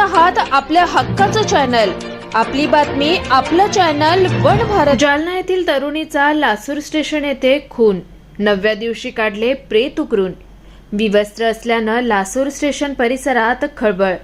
आहात आपल्या हक्काचं चॅनल आपली बातमी आपलं चॅनल वन भारत. जालना येथील तरुणीचा लासूर स्टेशन येथे खून. नवव्या दिवशी काढले प्रेत उकरून. विवस्त्र असल्यानं लासूर स्टेशन परिसरात खळबळ.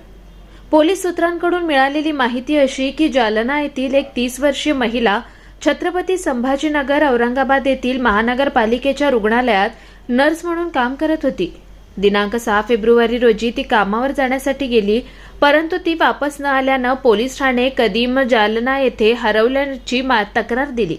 पोलीस सूत्रांकडून मिळालेली माहिती अशी की जालना येथील एक तीस वर्षीय महिला छत्रपती संभाजीनगर औरंगाबाद येथील महानगरपालिकेच्या रुग्णालयात नर्स म्हणून काम करत होती. दिनांक सहा फेब्रुवारी रोजी ती कामावर जाण्यासाठी गेली परंतु ती वापस न आल्यानं पोलीस ठाणे कदीम जालना येथे हरवल्याची मा- तक्रार दिली.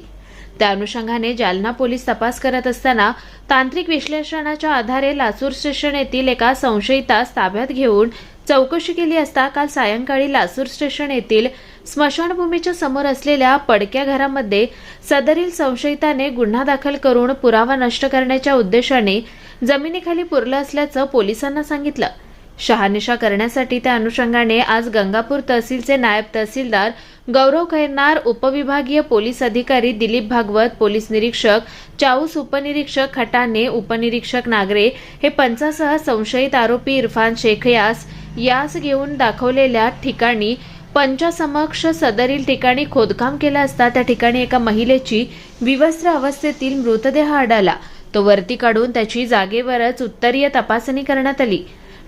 त्या अनुषंगाने जालना पोलीस तपास करत असताना तांत्रिक विश्लेषणाच्या आधारे लासूर स्टेशन येथील एका संशयितास ताब्यात घेऊन चौकशी केली असता काल सायंकाळी लासूर स्टेशन येथील स्मशानभूमीच्या समोर असलेल्या पडक्या घरामध्ये सदरील संशयिताने गुन्हा दाखल करून पुरावा नष्ट करण्याच्या उद्देशाने जमिनीखाली पुरलं असल्याचं पोलिसांना सांगितलं. शहानिशा करण्यासाठी त्या अनुषंगाने आज गंगापूर तहसीलचे नायब तहसीलदार गौरव खैरनार उपविभागीय पोलीस अधिकारी दिलीप भागवत पोलीस निरीक्षक चाऊस उपनिरीक्षक खटाने उपनिरीक्षक नागरे हे पंचासह संशयित आरोपी इरफान शेख यास यास घेऊन दाखवलेल्या ठिकाणी पंचासमक्ष सदरील ठिकाणी खोदकाम केलं असता त्या ठिकाणी एका महिलेची विवस्त्र अवस्थेतील मृतदेह आढळला. तो वरती काढून त्याची जागेवरच उत्तरीय तपासणी करण्यात आली.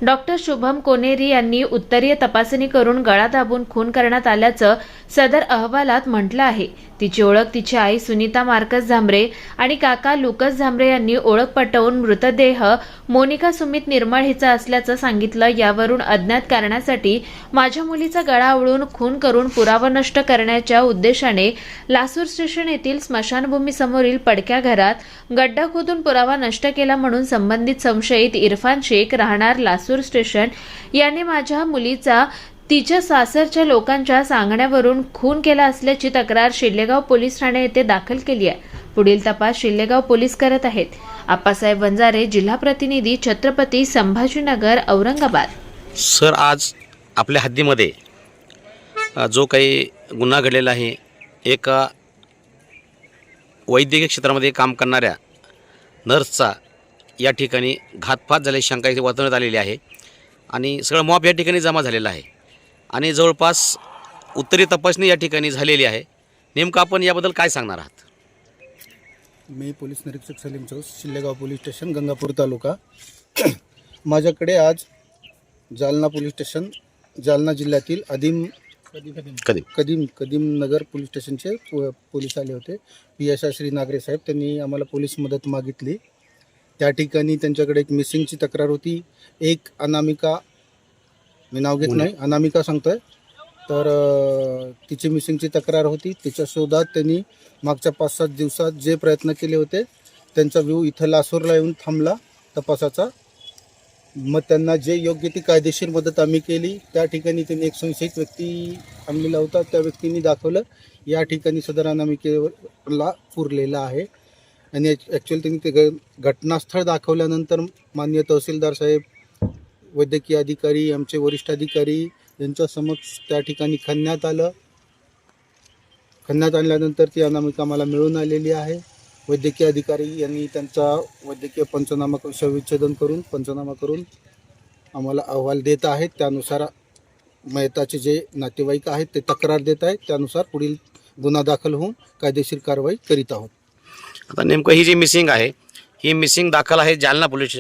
डॉक्टर शुभम कोनेरी यांनी उत्तरीय तपासणी करून गळा दाबून खून करण्यात आल्याचं सदर अहवालात म्हटलं आहे. तिची ओळख तिची आई सुनीता मार्कस झांबरे आणि काका लुकस झांबरे यांनी ओळख पटवून मृतदेह मोनिका सुमित निर्मळ हिचा असल्याचं सांगितलं. यावरून अज्ञात कारणासाठी माझ्या मुलीचा गळा आवळून खून करून पुरावा नष्ट करण्याच्या उद्देशाने लासूर स्टेशन येथील स्मशानभूमीसमोरील पडक्या घरात गड्डा खोदून पुरावा नष्ट केला म्हणून संबंधित संशयित इरफान शेख राहणार लासूर स्टेशन. याने माझ्या मुलीचा तिच्या सासरच्या लोकांच्या सांगण्यावरून खून केला असल्याची तक्रार शिल्लेगाव पोलीस ठाणे येथे दाखल केली आहे. पुढील तपास शिल्लेगाव पोलीस करत आहेत. आप्पासाहेब वंजारे जिल्हा प्रतिनिधी छत्रपती संभाजीनगर औरंगाबाद. सर आज आपल्या हद्दीमध्ये जो काही गुन्हा घडलेला आहे एक वैद्यकीय क्षेत्रामध्ये काम करणाऱ्या नर्सचा या ठिकाणी घातपात झाल्याची शंका इथे वर्तवण्यात आलेली आहे. आणि सगळं मॉप या ठिकाणी जमा झालेला आहे. आणि जवळपास उत्तरी तपासणी या ठिकाणी झालेली आहे. नेमकं आपण याबद्दल काय सांगणार आहात? मी पोलीस निरीक्षक सलीम चौस शिल्लेगाव पोलीस स्टेशन गंगापूर तालुका. माझ्याकडे आज जालना पोलीस स्टेशन जालना जिल्ह्यातील आदिम कधी कदीम कदीम नगर पोलीस स्टेशनचे पो- पोलीस आले होते. P S I Shri Nagare saheb त्यांनी आम्हाला पोलीस मदत मागितली. त्या ठिकाणी त्यांच्याकडे एक मिसिंगची तक्रार होती. एक अनामिका मी नाव घेत नाही अनामिका सांगतोय. तर तिची मिसिंगची तक्रार होती. तिच्या शोधात त्यांनी मागच्या पाच सात दिवसात जे प्रयत्न केले होते त्यांचा व्यू इथं लासूरला येऊन थांबला तपासाचा. मग त्यांना जे योग्य ती कायदेशीर मदत आम्ही केली त्या ठिकाणी त्यांनी एक संशयित व्यक्ती थांबलेला होता त्या व्यक्तीने दाखवलं. या ठिकाणी सदर अनामिकेला पुरलेला आहे. आणि ॲक्च्युअली त्यांनी ते घटनास्थळ दाखवल्यानंतर मान्य तहसीलदार साहेब वैद्यकीय अधिकारी आमचे वरिष्ठ अधिकारी यांच्या समक्ष त्या ठिकाणी खणण्यात आलं. खणण्यात आणल्यानंतर ती अनामिका मला मिळून आलेली आहे. वैद्यकीय अधिकारी यांनी त्यांचा वैद्यकीय पंचनामा शवविच्छेदन करून पंचनामा करून आम्हाला अहवाल देत आहेत. त्यानुसार मयताचे जे नातेवाईक आहेत ते तक्रार देत आहेत. त्यानुसार पुढील गुन्हा दाखल होऊन कायदेशीर कारवाई करीत आहोत. आता नेमकं ही जी मिसिंग आहे ही मिसिंग दाखल आहे जालना पोलीस